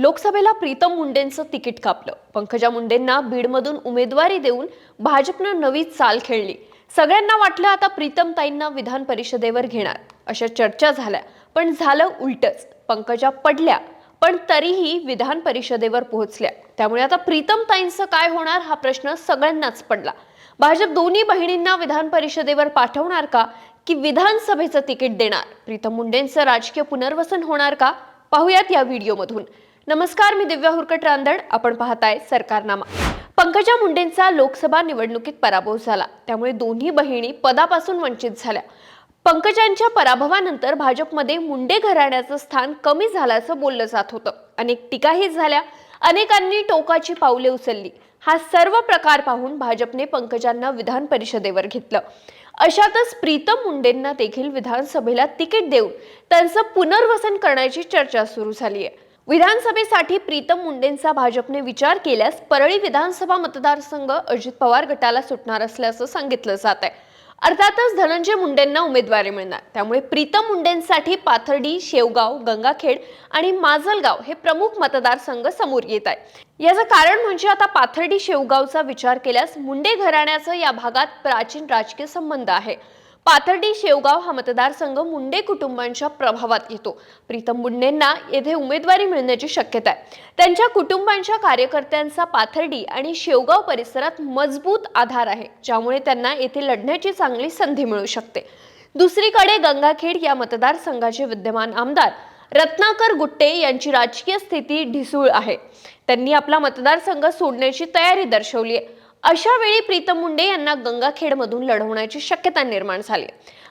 लोकसभेला प्रीतम मुंडेंचं तिकीट कापलं. पंकजा मुंडेंना बीडमधून उमेदवारी देऊन भाजपनं नवी चाल खेळली. सगळ्यांना वाटलं आता प्रीतम ताईंना विधान परिषदेवर घेणार. अशा चर्चा झाल्या. पण झालं उलटच. पंकजा पडल्या. पण तरीही विधान परिषदेवर पोहोचल्या. त्यामुळे आता प्रीतम ताईंचं काय होणार हा प्रश्न सगळ्यांनाच पडला. भाजप दोन्ही बहिणींना विधान परिषदेवर पाठवणार का? की विधानसभेचं तिकीट देणार? प्रीतम मुंडेंचं राजकीय पुनर्वसन होणार का? पाहुयात या व्हिडिओमधून. नमस्कार मी दिव्या हुरकट रांदड आपण पाहताय सरकारनामा. पंकजा मुंडेंचा लोकसभा निवडणुकीत पराभव झाला. त्यामुळे दोन्ही बहिणी पदापासून वंचित झाल्या. पंकजांच्या पराभवानंतर भाजपमध्ये मुंडे घराण्याचं स्थान कमी झाल्याचं बोललं जात होतं. अनेक टीकाही झाल्या. अनेकांनी टोकाची पावले उचलली. हा सर्व प्रकार पाहून भाजपने पंकजांना विधान परिषदेवर घेतलं. अशातच प्रीतम मुंडेंना देखील विधानसभेला तिकीट देऊन त्यांचं पुनर्वसन करण्याची चर्चा सुरू झाली आहे विधानसभेसाठी प्रीतम मुंडेंचा भाजपने विचार केल्यास परळी विधानसभा मतदारसंघ अजित पवार गटाला सुटणार असल्याचं सांगितलं जात आहे. अर्थातच धनंजय मुंडेंना उमेदवारी मिळणार. त्यामुळे प्रीतम मुंडेंसाठी पाथर्डी शेवगाव गंगाखेड आणि माजलगाव हे प्रमुख मतदारसंघ समोर येत आहे. याचं कारण म्हणजे आता पाथर्डी शेवगावचा विचार केल्यास मुंडे घराण्याचं या भागात प्राचीन राजकीय संबंध आहे. पाथर्डी शेवगाव हा मतदारसंघ मुंडे कुटुंबांच्या प्रभावात येतो. प्रीतम मुंडेंना येथे उमेदवारी मिळण्याची शक्यता आहे. त्यांच्या कुटुंबांच्या कार्यकर्त्यांचा पाथर्डी आणि शेवगाव परिसरात मजबूत आधार आहे. ज्यामुळे त्यांना येथे लढण्याची चांगली संधी मिळू शकते. दुसरीकडे गंगाखेड या मतदारसंघाचे विद्यमान आमदार रत्नाकर गुट्टे यांची राजकीय स्थिती ढिसूळ आहे. त्यांनी आपला मतदारसंघ सोडण्याची तयारी दर्शवली आहे. अशा वेळी प्रीतम मुंडे यांना गंगाखेडमधून लढवण्याची शक्यता निर्माण झाली.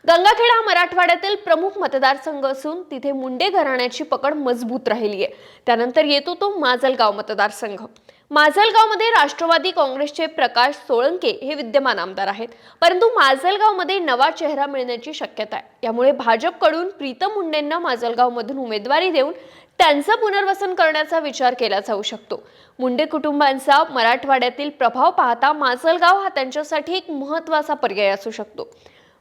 गंगाखेड हा मराठवाड्यातील प्रमुख मतदारसंघ असून तिथे मुंडे घराण्याची पकड मजबूत राहिली आहे त्यानंतर येतो तो माजलगाव मतदारसंघ. माजलगावमध्ये राष्ट्रवादी काँग्रेसचे प्रकाश सोळंके हे विद्यमान आमदार आहेत. परंतु माजलगावमध्ये नवा चेहरा मिळण्याची शक्यता आहे. यामुळे भाजपकडून प्रीतम मुंडेंना माजलगावमधून उमेदवारी देऊन त्यांचं पुनर्वसन करण्याचा विचार केला जाऊ शकतो. मुंडे कुटुंबांचा मराठवाड्यातील प्रभाव पाहता माजलगाव हा त्यांच्यासाठी एक महत्त्वाचा पर्याय असू शकतो.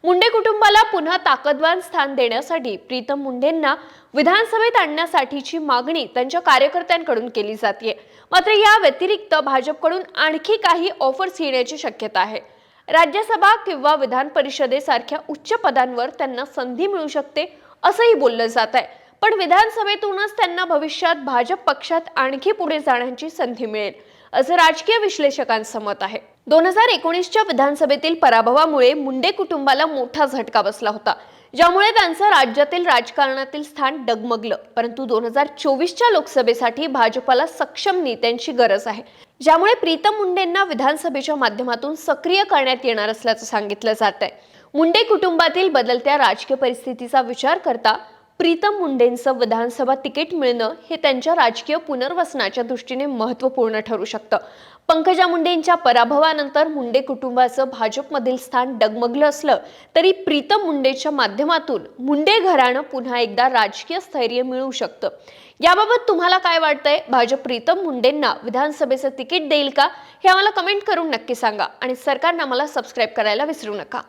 मुंडे कुटुंबाला पुन्हा ताकदवान स्थान देण्यासाठी प्रीतम मुंडेंना विधानसभेत आणण्यासाठीची मागणी त्यांच्या कार्यकर्त्यांकडून केली जाते मात्र या व्यतिरिक्त भाजपकडून आणखी काही ऑफर्स येण्याची शक्यता आहे. राज्यसभा किंवा विधान परिषदेसारख्या उच्च पदांवर त्यांना संधी मिळू शकते असंही बोललं जात आहे पण विधानसभेतूनच त्यांना भविष्यात भाजप पक्षात आणखी पुढे जाण्याची संधी मिळेल असं राजकीय विश्लेषकांचं मत आहे. दोन हजार एकोणीसच्या विधानसभेतील पराभवामुळे मुंडे कुटुंबाला मोठा झटका बसला होता. ज्यामुळे त्यांचं राज्यातील राजकारणातील स्थान डगमगलं. परंतु दोन हजार चोवीसच्या लोकसभेसाठी भाजपला सक्षम नेत्यांची गरज आहे. ज्यामुळे प्रीतम मुंडेंना विधानसभेच्या माध्यमातून सक्रिय करण्यात येणार असल्याचं सांगितलं जात आहे मुंडे कुटुंबातील बदलत्या राजकीय परिस्थितीचा विचार करता प्रीतम मुंडेंचं विधानसभा तिकीट मिळणं हे त्यांच्या राजकीय पुनर्वसनाच्या दृष्टीने महत्त्वपूर्ण ठरू शकतं. पंकजा मुंडेंच्या पराभवानंतर मुंडे कुटुंबाचं भाजपमधील स्थान डगमगलं असलं तरी प्रीतम मुंडेच्या माध्यमातून मुंडे घराणं पुन्हा एकदा राजकीय स्थैर्य मिळू शकतं. याबाबत तुम्हाला काय वाटतंय? भाजप प्रीतम मुंडेंना विधानसभेचं तिकीट देईल का? हे आम्हाला कमेंट करून नक्की सांगा आणि सरकारनं आम्हाला सबस्क्राईब करायला विसरू नका.